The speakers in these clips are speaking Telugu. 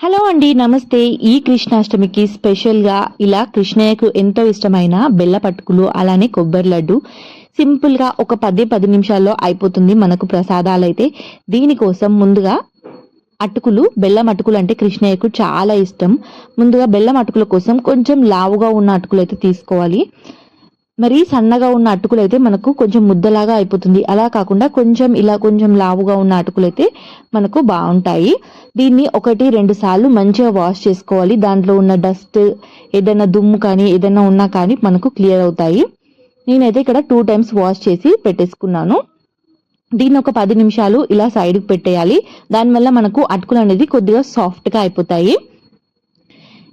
హలో అండి నమస్తే. ఈ కృష్ణాష్టమికి స్పెషల్గా ఇలా కృష్ణయ్యకు ఎంతో ఇష్టమైన బెల్ల పట్టుకులు అలానే కొబ్బరి లడ్డు సింపుల్గా ఒక పది పది నిమిషాల్లో అయిపోతుంది మనకు ప్రసాదాలు అయితే దీనికోసం ముందుగా అటుకులు బెల్లం అటుకులు అంటే కృష్ణయ్యకు చాలా ఇష్టం. ముందుగా బెల్లం అటుకుల కోసం కొంచెం లావుగా ఉన్న అటుకులు అయితే తీసుకోవాలి. మరి సన్నగా ఉన్న అటుకులు అయితే మనకు కొంచెం ముద్దలాగా అయిపోతుంది. అలా కాకుండా కొంచెం ఇలా కొంచెం లావుగా ఉన్న అటుకులు అయితే మనకు బాగుంటాయి. దీన్ని ఒకటి రెండు సార్లు మంచిగా వాష్ చేసుకోవాలి. దాంట్లో ఉన్న డస్ట్ ఏదైనా దుమ్ము కానీ ఏదైనా ఉన్నా కానీ మనకు క్లియర్ అవుతాయి. నేనైతే ఇక్కడ టూ టైమ్స్ వాష్ చేసి పెట్టేసుకున్నాను. దీన్ని ఒక పది నిమిషాలు ఇలా సైడ్కి పెట్టేయాలి. దానివల్ల మనకు అటుకులు అనేది కొద్దిగా సాఫ్ట్గా అయిపోతాయి.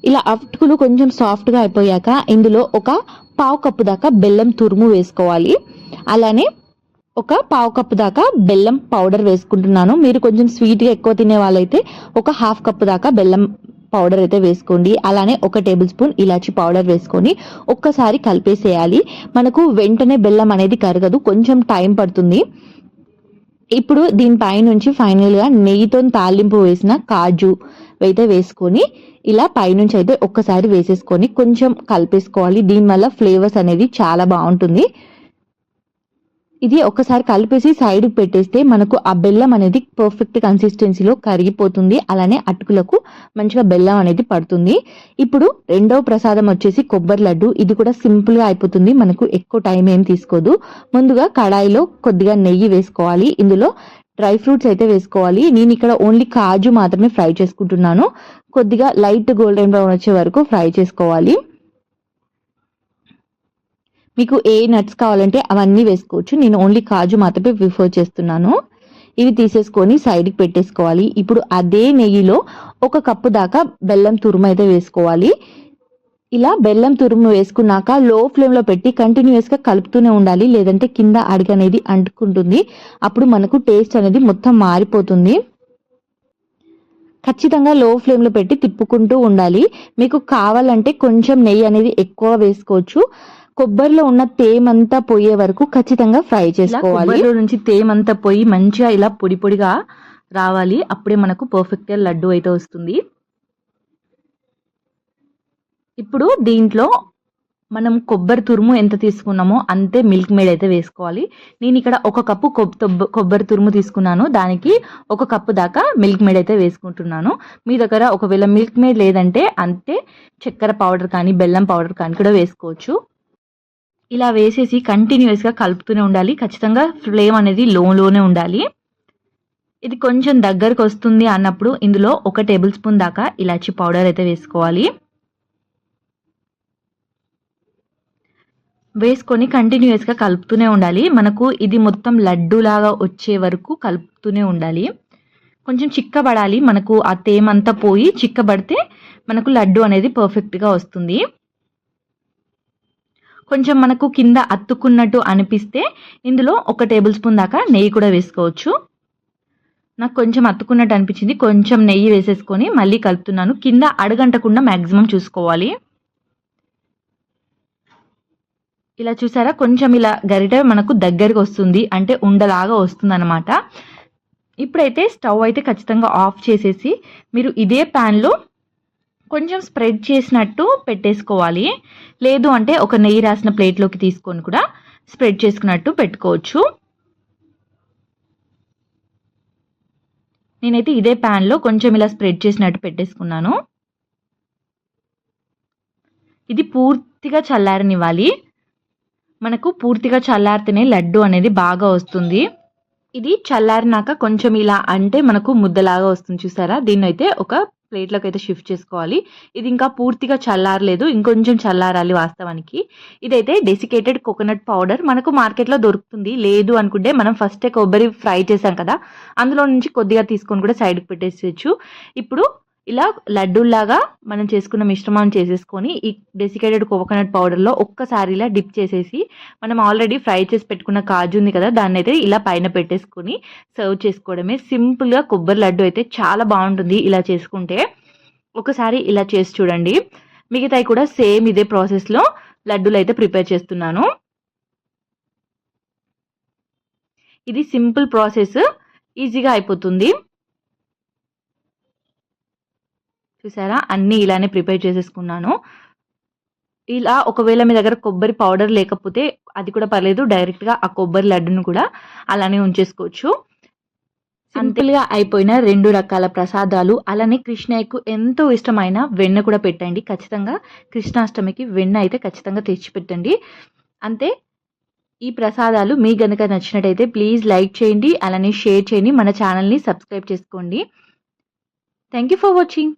ఇలా అటుకులు కొంచెం సాఫ్ట్గా అయిపోయాక ఇందులో ఒక పావు కప్పు దాకా బెల్లం తురుము వేసుకోవాలి. అలానే ఒక పావు కప్పు దాకా బెల్లం పౌడర్ వేసుకుంటున్నాను. మీరు కొంచెం స్వీట్గా ఎక్కువ తినే వాళ్ళైతే ఒక హాఫ్ కప్పు దాకా బెల్లం పౌడర్ అయితే వేసుకోండి. అలానే ఒక టేబుల్ స్పూన్ ఇలాచి పౌడర్ వేసుకొని ఒక్కసారి కలిపేసేయాలి. మనకు వెంటనే బెల్లం అనేది కరగదు. కొంచెం టైం పడుతుంది. ఇప్పుడు దీనిపై నుంచి ఫైనల్గా నెయ్యితో తాలింపు వేసిన కాజు అయితే వేసుకొని ఇలా పైనుంచి అయితే ఒక్కసారి వేసేసుకొని కొంచెం కలిపేసుకోవాలి. దీనివల్ల ఫ్లేవర్స్ అనేది చాలా బాగుంటుంది. ఇది ఒకసారి కలిపేసి సైడ్ పెట్టేస్తే మనకు ఆ బెల్లం అనేది పర్ఫెక్ట్ కన్సిస్టెన్సీలో కరిగిపోతుంది. అలానే అటుకులకు మంచిగా బెల్లం అనేది పడుతుంది. ఇప్పుడు రెండవ ప్రసాదం వచ్చేసి కొబ్బరి లడ్డు. ఇది కూడా సింపుల్గా అయిపోతుంది. మనకు ఎక్కువ టైం ఏం తీసుకోదు. ముందుగా కడాయిలో కొద్దిగా నెయ్యి వేసుకోవాలి. ఇందులో డ్రై ఫ్రూట్స్ అయితే వేసుకోవాలి. నేను ఇక్కడ ఓన్లీ కాజు మాత్రమే ఫ్రై చేసుకుంటున్నాను. కొద్దిగా లైట్ గోల్డెన్ బ్రౌన్ వచ్చే వరకు ఫ్రై చేసుకోవాలి. మీకు ఏ నట్స్ కావాలంటే అవన్నీ వేసుకోవచ్చు. నేను ఓన్లీ కాజు మాత్రమే ప్రిఫర్ చేస్తున్నాను. ఇవి తీసేసుకొని సైడ్కి పెట్టేసుకోవాలి. ఇప్పుడు అదే నెయ్యిలో ఒక కప్పు దాకా బెల్లం తురుము అయితే వేసుకోవాలి. ఇలా బెల్లం తురుము వేసుకున్నాక లో ఫ్లేమ్లో పెట్టి కంటిన్యూస్గా కలుపుతూనే ఉండాలి లేదంటే కింద అడిగ అనేది అంటుకుంటుంది. అప్పుడు మనకు టేస్ట్ అనేది మొత్తం మారిపోతుంది. ఖచ్చితంగా లో ఫ్లేమ్లో పెట్టి తిప్పుకుంటూ ఉండాలి. మీకు కావాలంటే కొంచెం నెయ్యి అనేది ఎక్కువ వేసుకోవచ్చు. కొబ్బరిలో ఉన్న తేమంతా పోయే వరకు ఖచ్చితంగా ఫ్రై చేసుకోవాలి. నుంచి తేమంతా పోయి మంచిగా ఇలా పొడి పొడిగా రావాలి. అప్పుడే మనకు పర్ఫెక్ట్ లడ్డు అయితే వస్తుంది. ఇప్పుడు దీంట్లో మనం కొబ్బరి తురుము ఎంత తీసుకున్నామో అంతే మిల్క్ మేడ్ అయితే వేసుకోవాలి. నేను ఇక్కడ ఒక కప్పు తొబ్బ- కొబ్బరి తురుము తీసుకున్నాను. దానికి ఒక కప్పు దాకా మిల్క్ మేడ్ అయితే వేసుకుంటున్నాను. మీ దగ్గర ఒకవేళ మిల్క్ మేడ్ లేదంటే అంతే చక్కెర పౌడర్ కానీ బెల్లం పౌడర్ కానీ కూడా వేసుకోవచ్చు. ఇలా వేసేసి కంటిన్యూస్గా కలుపుతూనే ఉండాలి. ఖచ్చితంగా ఫ్లేమ్ అనేది లోలోనే ఉండాలి. ఇది కొంచెం దగ్గరకు వస్తుంది అన్నప్పుడు ఇందులో ఒక టేబుల్ స్పూన్ దాకా ఇలాచి పౌడర్ అయితే వేసుకోవాలి. వేసుకొని కంటిన్యూస్గా కలుపుతూనే ఉండాలి. మనకు ఇది మొత్తం లడ్డు లాగా వచ్చే వరకు కలుపుతూనే ఉండాలి. కొంచెం చిక్కబడాలి. మనకు ఆ తేమంతా పోయి చిక్కబడితే మనకు లడ్డు అనేది పర్ఫెక్ట్గా వస్తుంది. కొంచెం మనకు కింద అత్తుకున్నట్టు అనిపిస్తే ఇందులో ఒక టేబుల్ స్పూన్ దాకా నెయ్యి కూడా వేసుకోవచ్చు. నాకు కొంచెం అత్తుకున్నట్టు అనిపించింది. కొంచెం నెయ్యి వేసేసుకొని మళ్ళీ కలుపుతున్నాను. కింద అడగంటకుండా మ్యాక్సిమం చూసుకోవాలి. ఇలా చూసారా? కొంచెం ఇలా గరిట మనకు దగ్గరికి వస్తుంది. అంటే ఉండలాగా వస్తుంది అనమాట ఇప్పుడైతే స్టవ్ అయితే ఖచ్చితంగా ఆఫ్ చేసేసి మీరు ఇదే ప్యాన్లో కొంచెం స్ప్రెడ్ చేసినట్టు పెట్టేసుకోవాలి. లేదు అంటే ఒక నెయ్యి రాసిన ప్లేట్లోకి తీసుకొని కూడా స్ప్రెడ్ చేసుకున్నట్టు పెట్టుకోవచ్చు. నేనైతే ఇదే ప్యాన్లో కొంచెం ఇలా స్ప్రెడ్ చేసినట్టు పెట్టేసుకున్నాను. ఇది పూర్తిగా చల్లారనివ్వాలి. మనకు పూర్తిగా చల్లారితేనే లడ్డు అనేది బాగా వస్తుంది. ఇది చల్లారినాక కొంచెం ఇలా అంటే మనకు ముద్దలాగా వస్తుంది చూసారా? దీన్ని అయితే ఒక ప్లేట్లోకి అయితే షిఫ్ట్ చేసుకోవాలి. ఇది ఇంకా పూర్తిగా చల్లారలేదు. ఇంకొంచెం చల్లారాలి వాస్తవానికి. ఇదైతే డెసికేటెడ్ కోకోనట్ పౌడర్ మనకు మార్కెట్లో దొరుకుతుంది. లేదు అనుకుంటే మనం ఫస్టే కొబ్బరి ఫ్రై చేసాం కదా అందులో నుంచి కొద్దిగా తీసుకొని కూడా సైడ్కి పెట్టేసేయచ్చు. ఇప్పుడు ఇలా లడ్డూల్లాగా మనం చేసుకున్న మిశ్రమం చేసేసుకొని ఈ డెసికేటెడ్ కోకోనట్ పౌడర్లో ఒక్కసారి ఇలా డిప్ చేసేసి మనం ఆల్రెడీ ఫ్రై చేసి పెట్టుకున్న కాజు ఉంది కదా దాన్ని అయితే ఇలా పైన పెట్టేసుకొని సర్వ్ చేసుకోవడమే. సింపుల్గా కొబ్బరి లడ్డు అయితే చాలా బాగుంటుంది ఇలా చేసుకుంటే. ఒకసారి ఇలా చేసి చూడండి. మిగతాయి కూడా సేమ్ ఇదే ప్రాసెస్లో లడ్డూలు అయితే ప్రిపేర్ చేస్తున్నాను. ఇది సింపుల్ ప్రాసెస్ ఈజీగా అయిపోతుంది. చూసారా? అన్నీ ఇలానే ప్రిపేర్ చేసేసుకున్నాను. ఇలా ఒకవేళ మీ దగ్గర కొబ్బరి పౌడర్ లేకపోతే అది కూడా పర్లేదు డైరెక్ట్గా ఆ కొబ్బరి లడ్డును కూడా అలానే ఉంచేసుకోవచ్చు. సింపుల్గా అయిపోయిన రెండు రకాల ప్రసాదాలు అలానే కృష్ణయ్యకు ఎంతో ఇష్టమైన వెన్న కూడా పెట్టండి. ఖచ్చితంగా కృష్ణాష్టమికి వెన్న అయితే ఖచ్చితంగా తెచ్చిపెట్టండి. అంతే ఈ ప్రసాదాలు మీ గనుక నచ్చినట్టయితే ప్లీజ్ లైక్ చేయండి అలానే షేర్ చేయండి మన ఛానల్ని సబ్స్క్రైబ్ చేసుకోండి. Thank you for watching.